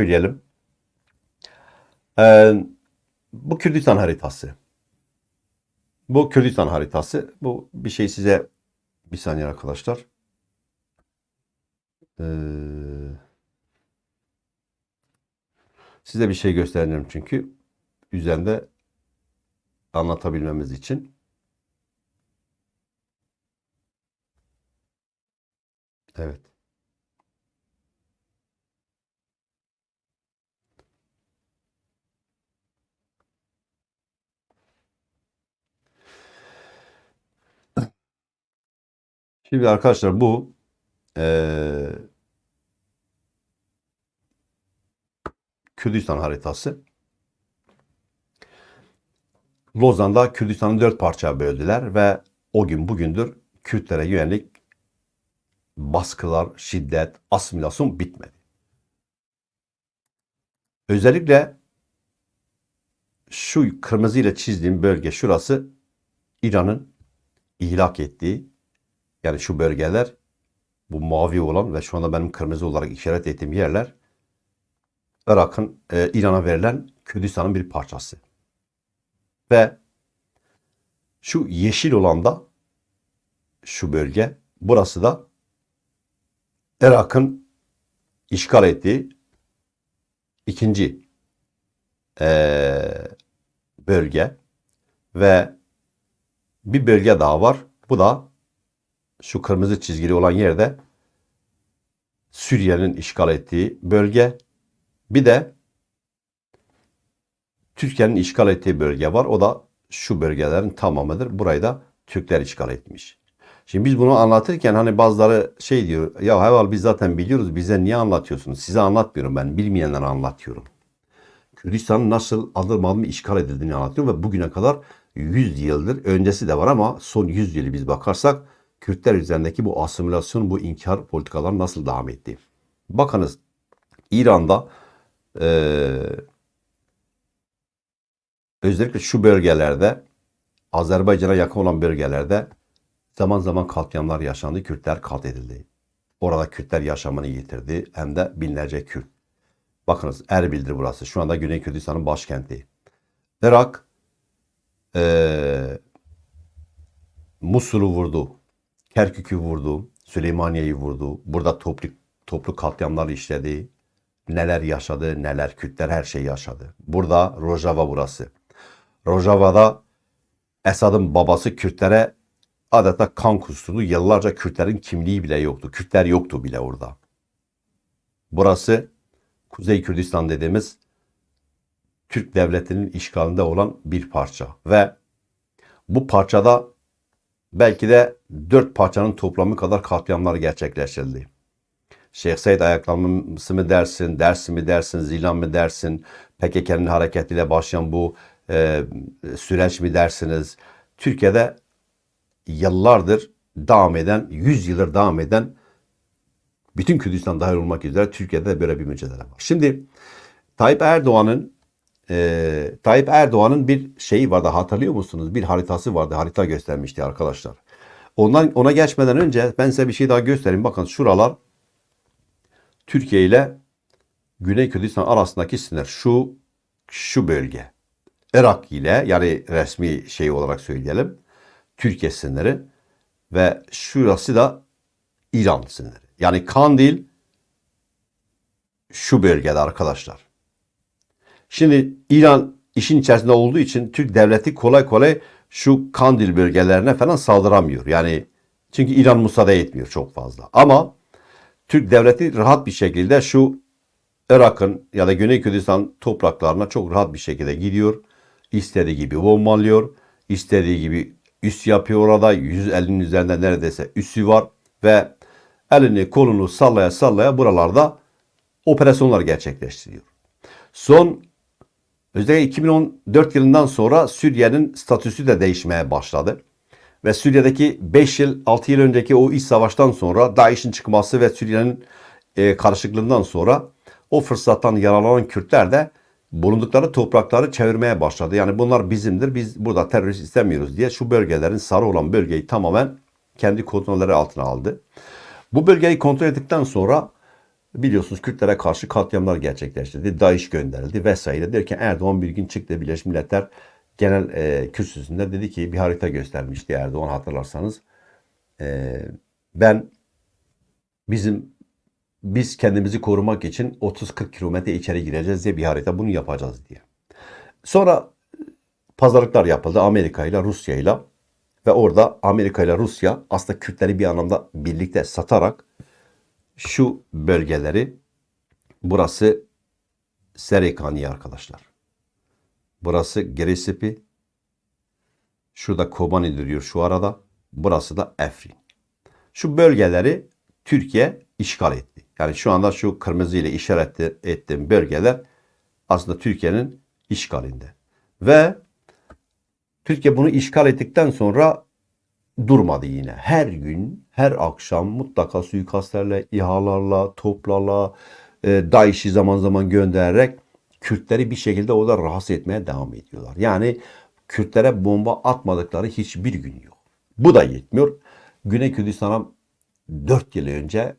söyleyelim. Ee, bu Kürdistan haritası. Bu Kürdistan haritası. Bu bir şey size bir saniye arkadaşlar. Ee, size bir şey göstereceğim çünkü üzerinde anlatabilmemiz için. Evet. Şimdi arkadaşlar bu eee Kürdistan haritası. Lozan'da Kürdistan'ı dört parçaya böldüler ve o gün bugündür Kürtlere yönelik baskılar, şiddet, asimilasyon bitmedi. Özellikle şu kırmızı ile çizdiğim bölge şurası İran'ın ihlak ettiği yani şu bölgeler bu mavi olan ve şu anda benim kırmızı olarak işaret ettiğim yerler Irak'ın e, İran'a verilen Kürdistan'ın bir parçası. Ve şu yeşil olan da şu bölge burası da Irak'ın işgal ettiği ikinci eee, bölge ve bir bölge daha var. Bu da şu kırmızı çizgili olan yerde Suriye'nin işgal ettiği bölge. Bir de Türkiye'nin işgal ettiği bölge var. O da şu bölgelerin tamamıdır. Burayı da Türkler işgal etmiş. Şimdi biz bunu anlatırken hani bazıları şey diyor ya hayval biz zaten biliyoruz bize niye anlatıyorsunuz? Size anlatmıyorum ben bilmeyenlere anlatıyorum. Kürdistan'ın nasıl adım adım işgal edildiğini anlatıyorum ve bugüne kadar 100 yıldır öncesi de var ama son 100 yılı biz bakarsak Kürtler üzerindeki bu asimilasyon, bu inkar politikalar nasıl devam etti? Bakınız İran'da eee, özellikle şu bölgelerde Azerbaycan'a yakın olan bölgelerde zaman zaman katliamlar yaşandı. Kürtler katledildi. Orada Kürtler yaşamını yitirdi. Hem de binlerce Kürt. Bakınız Erbil'dir burası. Şu anda Güney Kürdistan'ın başkenti. Irak eee Musul'u vurdu. Kerkük'ü vurdu. Süleymaniye'yi vurdu. Burada toplu, toplu katliamlar işledi. Neler yaşadı, neler Kürtler her şeyi yaşadı. Burada Rojava burası. Rojava'da Esad'ın babası Kürtlere adeta kan kusturdu. Yıllarca Kürtlerin kimliği bile yoktu. Kürtler yoktu bile orada. Burası Kuzey Kürdistan dediğimiz Türk devletinin işgalinde olan bir parça. Ve bu parçada belki de dört parçanın toplamı kadar katliamlar gerçekleştirildi. Şeyh Said ayaklanması mı dersin, Dersim mi dersin, Zilan mı dersin, PKK'nın hareketiyle başlayan bu e, süreç mi dersiniz? Türkiye'de yıllardır devam eden, 100 yıldır devam eden bütün Kürdistan dahil olmak üzere Türkiye'de de böyle bir mücadele var. Şimdi Tayyip Erdoğan'ın e, Tayyip Erdoğan'ın bir şeyi vardı hatırlıyor musunuz? Bir haritası vardı. Harita göstermişti arkadaşlar. Ondan ona geçmeden önce ben size bir şey daha göstereyim. Bakın şuralar Türkiye ile Güney Kürdistan arasındaki sınır. Şu şu bölge. Irak ile yani resmi şey olarak söyleyelim. Türkiye sınırı ve şurası da İran sınırı. Yani Kandil şu bölgede arkadaşlar. Şimdi İran işin içerisinde olduğu için Türk devleti kolay kolay şu Kandil bölgelerine falan saldıramıyor. Yani çünkü İran müsaade etmiyor çok fazla. Ama Türk devleti rahat bir şekilde şu Irak'ın ya da Güney Kürdistan topraklarına çok rahat bir şekilde gidiyor. İstediği gibi bombalıyor. istediği gibi üs yapıyor orada. 150'nin üzerinde neredeyse üssü var. Ve elini kolunu sallaya sallaya buralarda operasyonlar gerçekleştiriyor. Son özellikle 2014 yılından sonra Suriye'nin statüsü de değişmeye başladı. Ve Suriye'deki 5 yıl 6 yıl önceki o iç savaştan sonra DAEŞ'in çıkması ve Suriye'nin e, karışıklığından sonra o fırsattan yararlanan Kürtler de bulundukları toprakları çevirmeye başladı. Yani bunlar bizimdir, biz burada terörist istemiyoruz diye şu bölgelerin sarı olan bölgeyi tamamen kendi kontrolleri altına aldı. Bu bölgeyi kontrol ettikten sonra biliyorsunuz Kürtlere karşı katliamlar gerçekleştirdi. DAEŞ gönderildi vesaire derken Erdoğan bir gün çıktı Birleşmiş Milletler Genel e, Kürsüsü'nde dedi ki bir harita göstermişti Erdoğan hatırlarsanız. E, ben bizim biz kendimizi korumak için 30-40 kilometre içeri gireceğiz diye bir harita bunu yapacağız diye. Sonra pazarlıklar yapıldı Amerika ile Rusya ile ve orada Amerika ile Rusya aslında Kürtleri bir anlamda birlikte satarak şu bölgeleri burası Serikaniye arkadaşlar. Burası Gerisipi. Şurada Kobani duruyor şu arada. Burası da Efrin. Şu bölgeleri Türkiye işgal etti. Yani şu anda şu kırmızı ile işaret ettiğim bölgeler aslında Türkiye'nin işgalinde. Ve Türkiye bunu işgal ettikten sonra durmadı yine. Her gün, her akşam mutlaka suikastlerle, İHA'larla, toplarla, e, DAEŞ'i zaman zaman göndererek Kürtleri bir şekilde orada rahatsız etmeye devam ediyorlar. Yani Kürtlere bomba atmadıkları hiçbir gün yok. Bu da yetmiyor. Güney Kürdistan'a 4 yıl önce,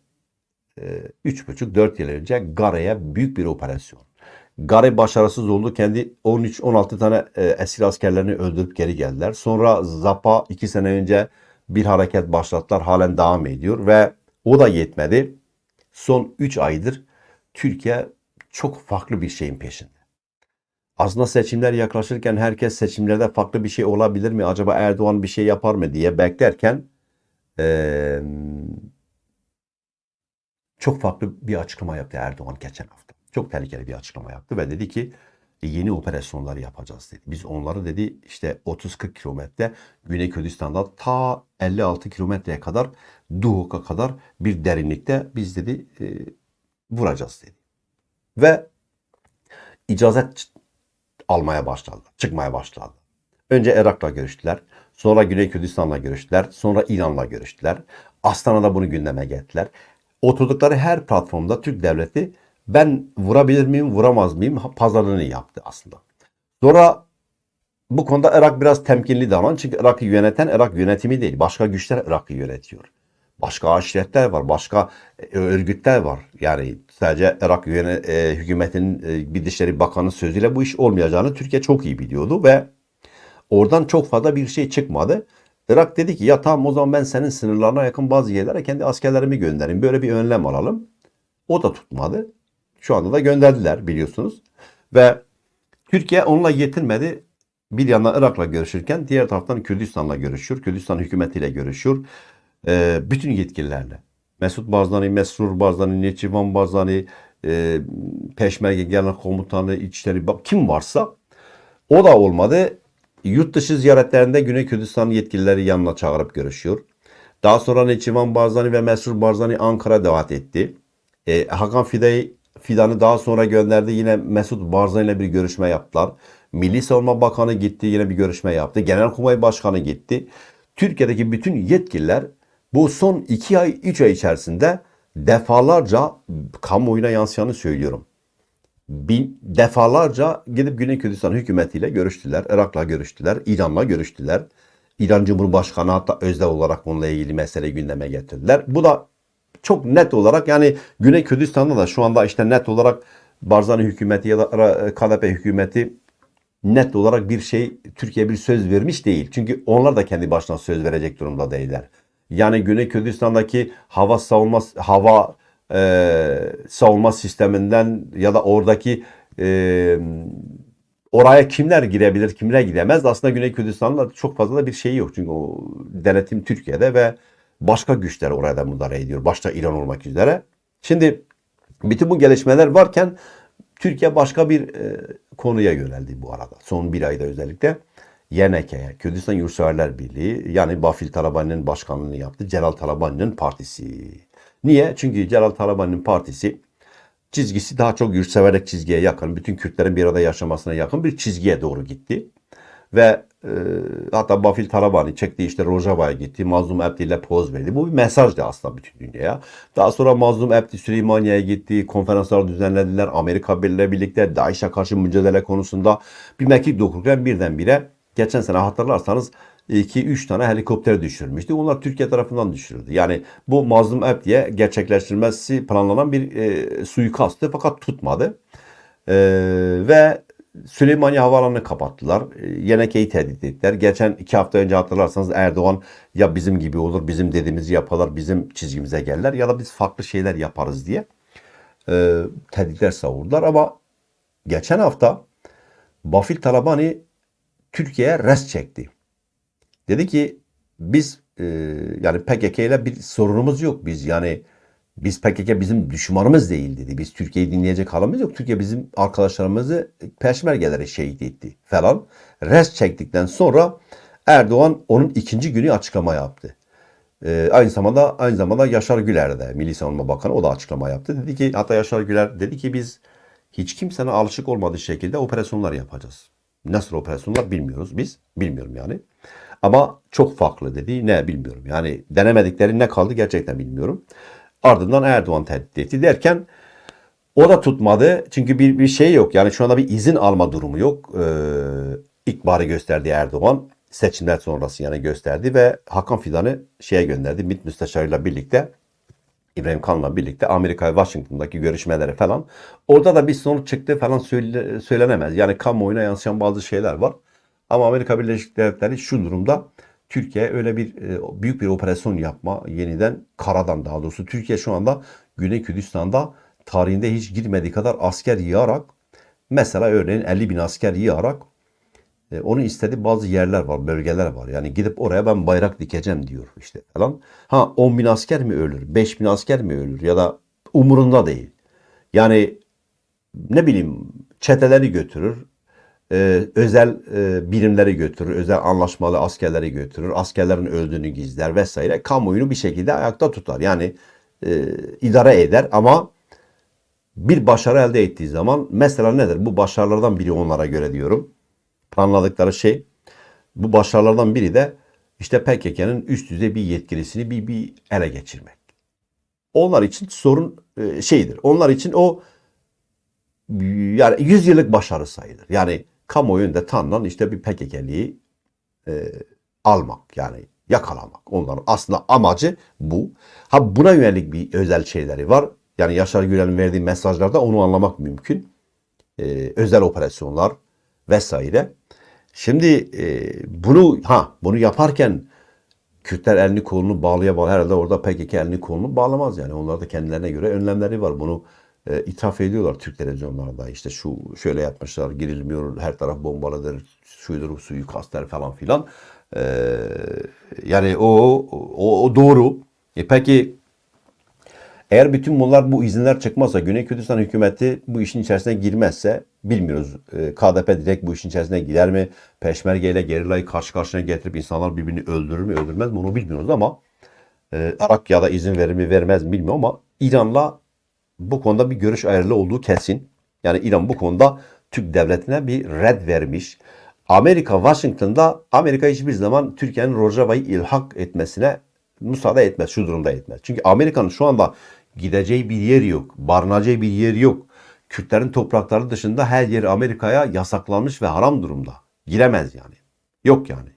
3,5-4 yıl önce Gare'ye büyük bir operasyon. Gare başarısız oldu. Kendi 13-16 tane e, esir askerlerini öldürüp geri geldiler. Sonra Zapa 2 sene önce bir hareket başlattılar. Halen devam ediyor ve o da yetmedi. Son 3 aydır Türkiye çok farklı bir şeyin peşinde. Aslında seçimler yaklaşırken herkes seçimlerde farklı bir şey olabilir mi? Acaba Erdoğan bir şey yapar mı diye beklerken eee, çok farklı bir açıklama yaptı Erdoğan geçen hafta. Çok tehlikeli bir açıklama yaptı ve dedi ki "E, yeni operasyonlar yapacağız dedi. Biz onları dedi işte 30-40 kilometre Güney Kürdistan'da ta 56 kilometreye kadar Duhok'a kadar bir derinlikte biz dedi e, vuracağız dedi. Ve icazet almaya başladı. Çıkmaya başladı. Önce Irak'la görüştüler. Sonra Güney Kürdistan'la görüştüler. Sonra İran'la görüştüler. Astana'da bunu gündeme getirdiler. Oturdukları her platformda Türk devleti ben vurabilir miyim, vuramaz mıyım pazarlığını yaptı aslında. Sonra bu konuda Irak biraz temkinli davran. Çünkü Irak'ı yöneten Irak yönetimi değil. Başka güçler Irak'ı yönetiyor. Başka aşiretler var, başka e, örgütler var. Yani sadece Irak yöne, e, hükümetinin e, bir dışişleri bakanı sözüyle bu iş olmayacağını Türkiye çok iyi biliyordu ve oradan çok fazla bir şey çıkmadı. Irak dedi ki ya tamam o zaman ben senin sınırlarına yakın bazı yerlere kendi askerlerimi göndereyim. Böyle bir önlem alalım. O da tutmadı. Şu anda da gönderdiler biliyorsunuz. Ve Türkiye onunla yetinmedi. Bir yandan Irak'la görüşürken diğer taraftan Kürdistan'la görüşüyor. Kürdistan hükümetiyle görüşüyor. Ee, bütün yetkililerle. Mesut Barzani, Mesrur Barzani, Neçivan Barzani, e, Peşmerge Genel Komutanı, İçişleri kim varsa o da olmadı. Yurt dışı ziyaretlerinde Güney Kürdistan yetkilileri yanına çağırıp görüşüyor. Daha sonra Neçivan Barzani ve Mesrur Barzani Ankara davet etti. E, Hakan Fiday, Fidan'ı daha sonra gönderdi. Yine Mesut Barzani ile bir görüşme yaptılar. Milli Savunma Bakanı gitti yine bir görüşme yaptı. Genelkurmay Başkanı gitti. Türkiye'deki bütün yetkililer bu son 2 ay 3 ay içerisinde defalarca kamuoyuna yansıyanı söylüyorum. Bin, defalarca gidip Güney Kürdistan hükümetiyle görüştüler. Irak'la görüştüler. İran'la görüştüler. İran Cumhurbaşkanı hatta özel olarak onunla ilgili mesele gündeme getirdiler. Bu da çok net olarak yani Güney Kürdistan'da da şu anda işte net olarak Barzani hükümeti ya da Ira- KDP hükümeti net olarak bir şey Türkiye bir söz vermiş değil. Çünkü onlar da kendi başına söz verecek durumda değiller. Yani Güney Kürdistan'daki hava savunma hava e, savunma sisteminden ya da oradaki e, oraya kimler girebilir, kimler gidemez? Aslında Güney Kürdistan'da çok fazla da bir şey yok. Çünkü o denetim Türkiye'de ve başka güçler oraya da müdahale ediyor. Başta İran olmak üzere. Şimdi bütün bu gelişmeler varken Türkiye başka bir e, konuya yöneldi bu arada. Son bir ayda özellikle. YNK'ye, Kürdistan Yurtseverler Birliği yani Bafil Talabani'nin başkanlığını yaptı. Celal Talabani'nin partisi. Niye? Çünkü Celal Talabani'nin partisi çizgisi daha çok yurtseverlik çizgiye yakın, bütün Kürtlerin bir arada yaşamasına yakın bir çizgiye doğru gitti. Ve e, hatta Bafil Talabani çekti işte Rojava'ya gitti. Mazlum Ebdi ile poz verdi. Bu bir mesajdı aslında bütün dünyaya. Daha sonra Mazlum Ebdi Süleymaniye'ye gitti. Konferanslar düzenlediler. Amerika Birliği birlikte DAEŞ'e karşı mücadele konusunda bir mekik dokurken birdenbire geçen sene hatırlarsanız 2-3 tane helikopter düşürmüştü. Onlar Türkiye tarafından düşürüldü. Yani bu Mazlum Ep diye gerçekleştirilmesi planlanan bir e, suikasttı fakat tutmadı. E, ve Süleymaniye Havaalanı'nı kapattılar. E, Yeneke'yi tehdit ettiler. Geçen iki hafta önce hatırlarsanız Erdoğan ya bizim gibi olur, bizim dediğimizi yaparlar, bizim çizgimize gelirler ya da biz farklı şeyler yaparız diye e, tehditler savurdular. Ama geçen hafta Bafil Talabani Türkiye'ye res çekti. Dedi ki biz e, yani PKK ile bir sorunumuz yok. Biz yani biz PKK bizim düşmanımız değil dedi. Biz Türkiye'yi dinleyecek halimiz yok. Türkiye bizim arkadaşlarımızı peşmergelere şehit etti falan. Res çektikten sonra Erdoğan onun ikinci günü açıklama yaptı. Ee, aynı zamanda aynı zamanda Yaşar Güler de Milli Savunma Bakanı o da açıklama yaptı. Dedi ki hatta Yaşar Güler dedi ki biz hiç kimsenin alışık olmadığı şekilde operasyonlar yapacağız. Nasıl operasyonlar bilmiyoruz biz. Bilmiyorum yani. Ama çok farklı dedi. Ne bilmiyorum. Yani denemedikleri ne kaldı gerçekten bilmiyorum. Ardından Erdoğan tehdit etti derken o da tutmadı. Çünkü bir, bir şey yok. Yani şu anda bir izin alma durumu yok. Ee, ikbarı gösterdi Erdoğan. Seçimler sonrası yani gösterdi ve Hakan Fidan'ı şeye gönderdi. MİT müsteşarıyla birlikte İbrahim Kalın'la birlikte Amerika ve Washington'daki görüşmeleri falan. Orada da bir sonuç çıktı falan söyle, söylenemez. Yani kamuoyuna yansıyan bazı şeyler var. Ama Amerika Birleşik Devletleri şu durumda Türkiye öyle bir e, büyük bir operasyon yapma yeniden karadan daha doğrusu Türkiye şu anda Güney Kürdistan'da tarihinde hiç girmediği kadar asker yığarak mesela örneğin 50 bin asker yığarak e, onun istediği bazı yerler var, bölgeler var. Yani gidip oraya ben bayrak dikeceğim diyor işte falan. Ha 10 bin asker mi ölür, 5 bin asker mi ölür ya da umurunda değil. Yani ne bileyim çeteleri götürür, e, özel e, birimleri götürür, özel anlaşmalı askerleri götürür, askerlerin öldüğünü gizler vesaire. Kamuoyunu bir şekilde ayakta tutar. Yani e, idare eder ama bir başarı elde ettiği zaman mesela nedir? Bu başarılardan biri onlara göre diyorum. Planladıkları şey bu başarılardan biri de işte PKK'nın üst düzey bir yetkilisini bir, bir ele geçirmek. Onlar için sorun e, şeydir. Onlar için o yani 100 yıllık başarı sayılır. Yani kamuoyunda tanınan işte bir PKK'liyi e, almak yani yakalamak. Onların aslında amacı bu. Ha buna yönelik bir özel şeyleri var. Yani Yaşar Güler'in verdiği mesajlarda onu anlamak mümkün. E, özel operasyonlar vesaire. Şimdi e, bunu ha bunu yaparken Kürtler elini kolunu bağlıya bağlı herhalde orada PKK elini kolunu bağlamaz yani. Onlar da kendilerine göre önlemleri var. Bunu e, itiraf ediyorlar Türk televizyonlarında. İşte şu şöyle yapmışlar, girilmiyor, her taraf bombalıdır, şuydur, suyu kastler falan filan. E, yani o, o, o doğru. E peki eğer bütün bunlar bu izinler çıkmazsa, Güney Kürdistan hükümeti bu işin içerisine girmezse bilmiyoruz. E, KDP direkt bu işin içerisine gider mi? Peşmerge ile gerillayı karşı karşıya getirip insanlar birbirini öldürür mü, öldürmez mi onu bilmiyoruz ama e, Irak ya da izin verir mi, vermez mi bilmiyorum ama İran'la bu konuda bir görüş ayrılığı olduğu kesin. Yani İran bu konuda Türk devletine bir red vermiş. Amerika Washington'da Amerika hiçbir zaman Türkiye'nin Rojava'yı ilhak etmesine müsaade etmez. Şu durumda etmez. Çünkü Amerika'nın şu anda gideceği bir yer yok. Barınacağı bir yer yok. Kürtlerin toprakları dışında her yer Amerika'ya yasaklanmış ve haram durumda. Giremez yani. Yok yani.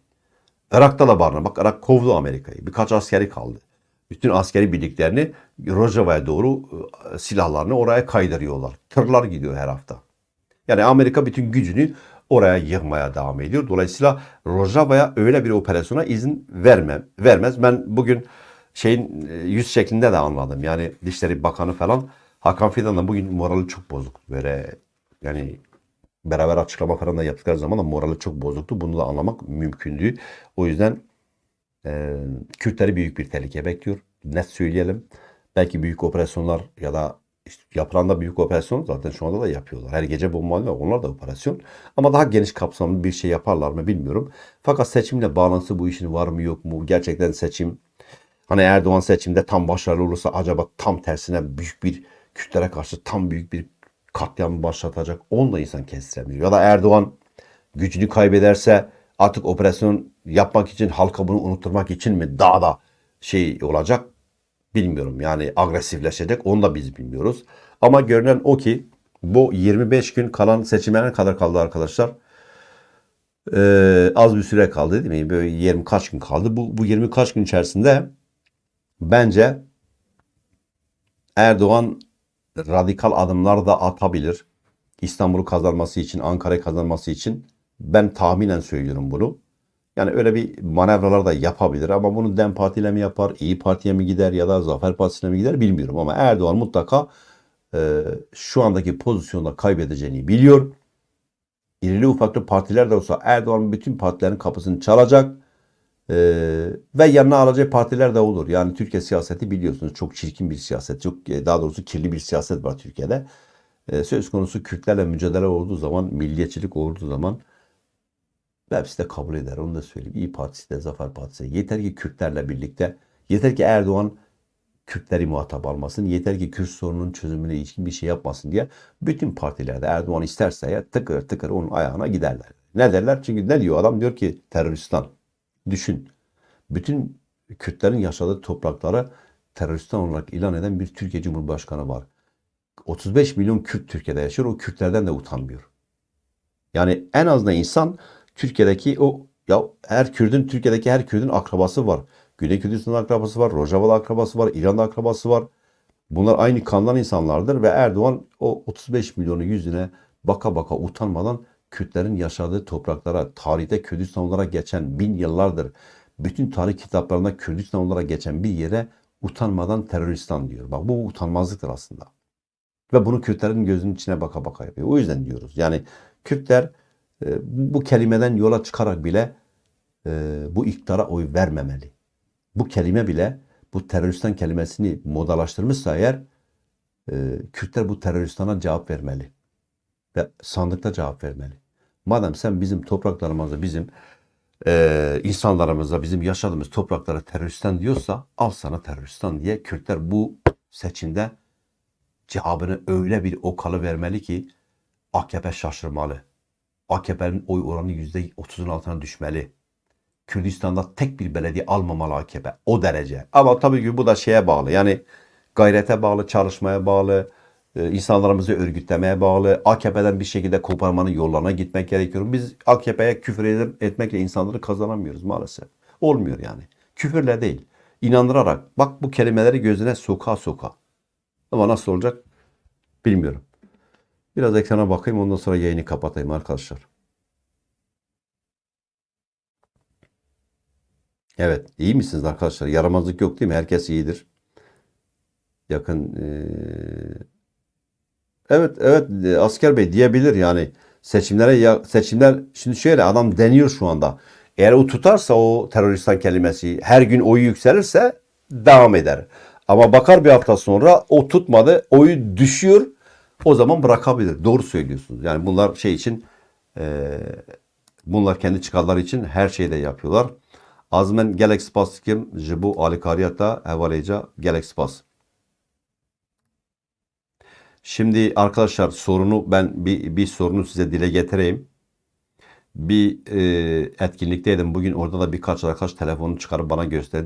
Irak'ta da barına. Bak Irak kovdu Amerika'yı. Birkaç askeri kaldı. Bütün askeri birliklerini Rojava'ya doğru e, silahlarını oraya kaydırıyorlar. Tırlar gidiyor her hafta. Yani Amerika bütün gücünü oraya yığmaya devam ediyor. Dolayısıyla Rojava'ya öyle bir operasyona izin vermem, vermez. Ben bugün şeyin e, yüz şeklinde de anladım. Yani Dışişleri Bakanı falan Hakan Fidan'ın bugün morali çok bozuk. Böyle yani beraber açıklama falan da yaptıkları zaman da morali çok bozuktu. Bunu da anlamak mümkündü. O yüzden e, Kürtleri büyük bir tehlike bekliyor. Net söyleyelim. Belki büyük operasyonlar ya da işte yapılan da büyük operasyon zaten şu anda da yapıyorlar. Her gece bombalıyor. Onlar da operasyon. Ama daha geniş kapsamlı bir şey yaparlar mı bilmiyorum. Fakat seçimle bağlantısı bu işin var mı yok mu? Gerçekten seçim hani Erdoğan seçimde tam başarılı olursa acaba tam tersine büyük bir Kürtlere karşı tam büyük bir katliam başlatacak. Onu da insan kestiremiyor. Ya da Erdoğan gücünü kaybederse artık operasyon yapmak için halka bunu unutturmak için mi daha da şey olacak bilmiyorum. Yani agresifleşecek onu da biz bilmiyoruz. Ama görünen o ki bu 25 gün kalan seçimlere kadar kaldı arkadaşlar. Ee, az bir süre kaldı değil mi? Böyle 20 kaç gün kaldı. Bu, bu 20 kaç gün içerisinde bence Erdoğan radikal adımlar da atabilir. İstanbul'u kazanması için, Ankara'yı kazanması için ben tahminen söylüyorum bunu. Yani öyle bir manevralar da yapabilir ama bunu DEM Parti ile mi yapar, İyi Parti'ye mi gider ya da Zafer Partisi'ne mi gider bilmiyorum. Ama Erdoğan mutlaka e, şu andaki pozisyonda kaybedeceğini biliyor. İrili ufaklı partiler de olsa Erdoğan bütün partilerin kapısını çalacak. E, ve yanına alacağı partiler de olur. Yani Türkiye siyaseti biliyorsunuz çok çirkin bir siyaset, çok e, daha doğrusu kirli bir siyaset var Türkiye'de. E, söz konusu Kürtlerle mücadele olduğu zaman, milliyetçilik olduğu zaman hepsi de kabul eder. Onu da söyleyeyim. İyi Partisi de Zafer Partisi. de. Yeter ki Kürtlerle birlikte, yeter ki Erdoğan Kürtleri muhatap almasın. Yeter ki Kürt sorunun çözümüne ilişkin bir şey yapmasın diye bütün partilerde Erdoğan isterse ya tıkır tıkır onun ayağına giderler. Ne derler? Çünkü ne diyor adam? Diyor ki teröristan. Düşün. Bütün Kürtlerin yaşadığı topraklara teröristan olarak ilan eden bir Türkiye Cumhurbaşkanı var. 35 milyon Kürt Türkiye'de yaşıyor. O Kürtlerden de utanmıyor. Yani en azından insan Türkiye'deki o ya her Kürt'ün Türkiye'deki her Kürt'ün akrabası var. Güney Kürdistan'da akrabası var, Rojava'da akrabası var, İran'da akrabası var. Bunlar aynı kandan insanlardır ve Erdoğan o 35 milyonu yüzüne baka baka utanmadan Kürtlerin yaşadığı topraklara, tarihte Kürdistan olarak geçen bin yıllardır bütün tarih kitaplarında Kürdistan olarak geçen bir yere utanmadan teröristan diyor. Bak bu utanmazlıktır aslında. Ve bunu Kürtlerin gözünün içine baka baka yapıyor. O yüzden diyoruz. Yani Kürtler bu kelimeden yola çıkarak bile e, bu iktidara oy vermemeli. Bu kelime bile bu teröristan kelimesini modalaştırmışsa eğer e, Kürtler bu teröristana cevap vermeli. Ve sandıkta cevap vermeli. Madem sen bizim topraklarımıza, bizim e, insanlarımıza, bizim yaşadığımız topraklara teröristan diyorsa al sana teröristan diye Kürtler bu seçimde cevabını öyle bir okalı vermeli ki AKP şaşırmalı. AKP'nin oy oranı %30'un altına düşmeli. Kürdistan'da tek bir belediye almamalı AKP. O derece. Ama tabii ki bu da şeye bağlı. Yani gayrete bağlı, çalışmaya bağlı, e, insanlarımızı örgütlemeye bağlı. AKP'den bir şekilde koparmanın yollarına gitmek gerekiyor. Biz AKP'ye küfür etmekle insanları kazanamıyoruz maalesef. Olmuyor yani. Küfürle değil. İnandırarak. Bak bu kelimeleri gözüne soka soka. Ama nasıl olacak bilmiyorum. Biraz ekrana bakayım ondan sonra yayını kapatayım arkadaşlar. Evet, iyi misiniz arkadaşlar? Yaramazlık yok değil mi? Herkes iyidir. Yakın eee, Evet, evet e, asker bey diyebilir yani seçimlere ya, seçimler şimdi şöyle adam deniyor şu anda. Eğer o tutarsa o teröristan kelimesi her gün oyu yükselirse devam eder. Ama bakar bir hafta sonra o tutmadı, oyu düşüyor. O zaman bırakabilir. Doğru söylüyorsunuz. Yani bunlar şey için e, bunlar kendi çıkarları için her şeyi de yapıyorlar. Azmen gelek spas kim? Jibu alikariyata evaleca gelek spas. Şimdi arkadaşlar sorunu ben bir, bir sorunu size dile getireyim. Bir e, etkinlikteydim. Bugün orada da birkaç arkadaş telefonunu çıkarıp bana gösterdi.